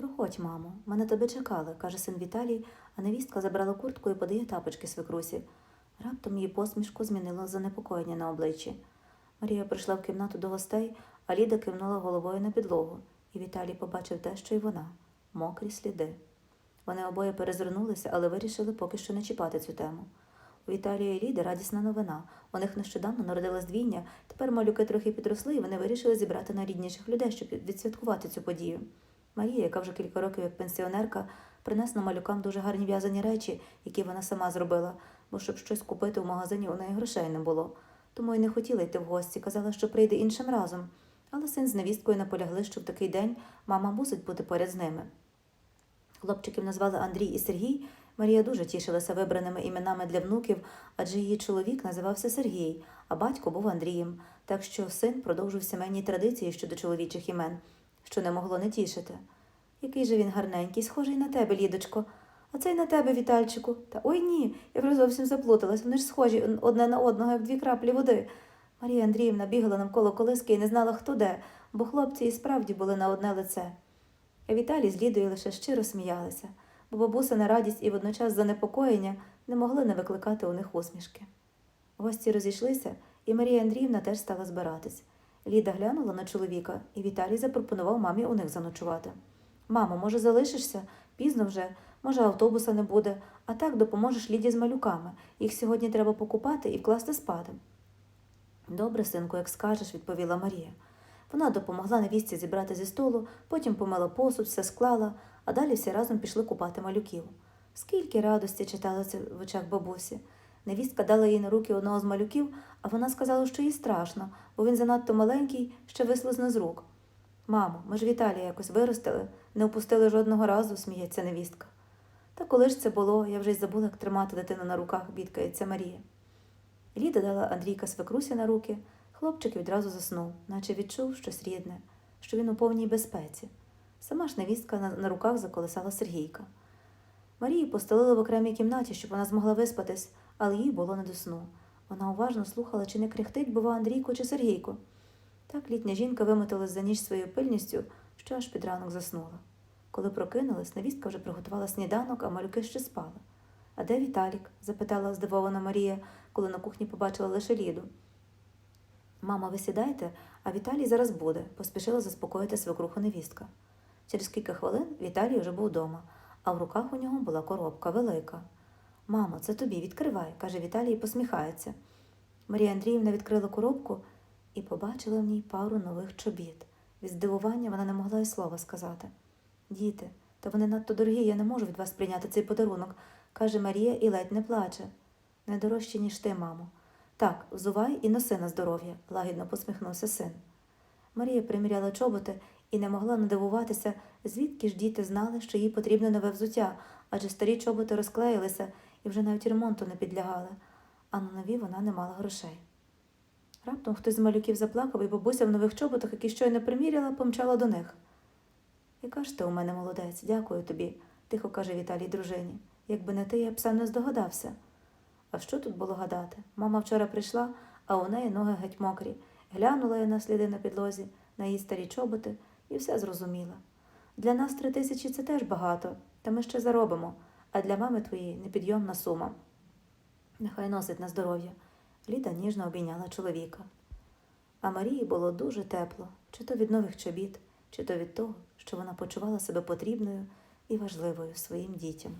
Проходь, мамо, ми на тебе чекали, каже син Віталій, а невістка забрала куртку і подає тапочки свекрусі. Раптом її посмішку змінило занепокоєння на обличчі. Марія прийшла в кімнату до гостей, а Ліда кивнула головою на підлогу, і Віталій побачив те, що й вона мокрі сліди. Вони обоє перезирнулися, але вирішили поки що не чіпати цю тему. У Віталія і Ліди радісна новина. У них нещодавно народилась двійня, тепер малюки трохи підросли, і вони вирішили зібрати найрідніших людей, щоб відсвяткувати цю подію. Марія, яка вже кілька років як пенсіонерка, принесла малюкам дуже гарні в'язані речі, які вона сама зробила, бо щоб щось купити в магазині у неї грошей не було. Тому й не хотіла йти в гості, казала, що прийде іншим разом. Але син з невісткою наполягли, що в такий день мама мусить бути поряд з ними. Хлопчиків назвали Андрій і Сергій. Марія дуже тішилася вибраними іменами для внуків, адже її чоловік називався Сергій, а батько був Андрієм, так що син продовжив сімейні традиції щодо чоловічих імен, що не могло не тішити. Який же він гарненький, схожий на тебе, Лідочко. А цей на тебе, Вітальчику. Та ой ні, я вже зовсім заплуталась. Вони ж схожі одне на одного, як дві краплі води. Марія Андріївна бігала навколо колиски і не знала, хто де, бо хлопці і справді були на одне лице. А Віталій з Лідою лише щиро сміялися, бо бабусина радість і водночас занепокоєння не могли не викликати у них усмішки. Гості розійшлися, і Марія Андріївна теж стала збиратись. Ліда глянула на чоловіка, і Віталій запропонував мамі у них заночувати. Мамо, може, залишишся? Пізно вже, може, автобуса не буде, а так допоможеш Ліді з малюками. Їх сьогодні треба покупати і вкласти спати. Добре, синку, як скажеш, відповіла Марія. Вона допомогла невістці зібрати зі столу, потім помила посуд, все склала, а далі всі разом пішли купати малюків. Скільки радості читалося в очах бабусі. Невістка дала їй на руки одного з малюків, а вона сказала, що їй страшно, бо він занадто маленький, ще вислизне з рук. Мамо, ми ж Віталія якось виростили, не опустили жодного разу, сміється невістка. Та коли ж це було, я вже й забула, як тримати дитину на руках, бідкається Марія. Ліда дала Андрійка свекрусі на руки, хлопчик відразу заснув, наче відчув щось рідне, що він у повній безпеці. Сама ж невістка на, руках заколисала Сергійка. Марію постелили в окремій кімнаті, щоб вона змогла виспатись, але їй було не до сну. Вона уважно слухала, чи не кряхтить, бува, Андрійко чи Сергійко. Так літня жінка вимоталась за ніч своєю пильністю, що аж під ранок заснула. Коли прокинулась, невістка вже приготувала сніданок, а малюки ще спали. А де Віталік? запитала здивована Марія, коли на кухні побачила лише Ліду. Мама, ви сідайте, а Віталій зараз буде, поспішила заспокоїти свекруху невістка. Через кілька хвилин Віталій вже був вдома, а в руках у нього була коробка велика. Мамо, це тобі, відкривай, каже Віталій і посміхається. Марія Андріївна відкрила коробку і побачила в ній пару нових чобіт. Від здивування вона не могла й слова сказати. Діти, та вони надто дорогі, я не можу від вас прийняти цей подарунок, каже Марія і ледь не плаче. Не дорожче, ніж ти, мамо. Так, взувай і носи на здоров'я, лагідно посміхнувся син. Марія приміряла чоботи і не могла надивуватися, звідки ж діти знали, що їй потрібно нове взуття, адже старі чоботи розклеїлися і вже навіть ремонту не підлягали, а на нові вона не мала грошей. Раптом хтось з малюків заплакав, і бабуся в нових чоботах, які щойно приміряла, помчала до них. Яка ж ти у мене молодець, дякую тобі, тихо каже Віталій дружині. Якби не ти, я б сам не здогадався. А що тут було гадати? Мама вчора прийшла, а у неї ноги геть мокрі. Глянула я на сліди на підлозі, на її старі чоботи, і все зрозуміла. Для нас три тисячі це теж багато, та ми ще заробимо, а для мами твоєї непідйомна сума. Нехай носить на здоров'я. Ліда ніжно обійняла чоловіка. А Марії було дуже тепло, чи то від нових чобіт, чи то від того, що вона почувала себе потрібною і важливою своїм дітям.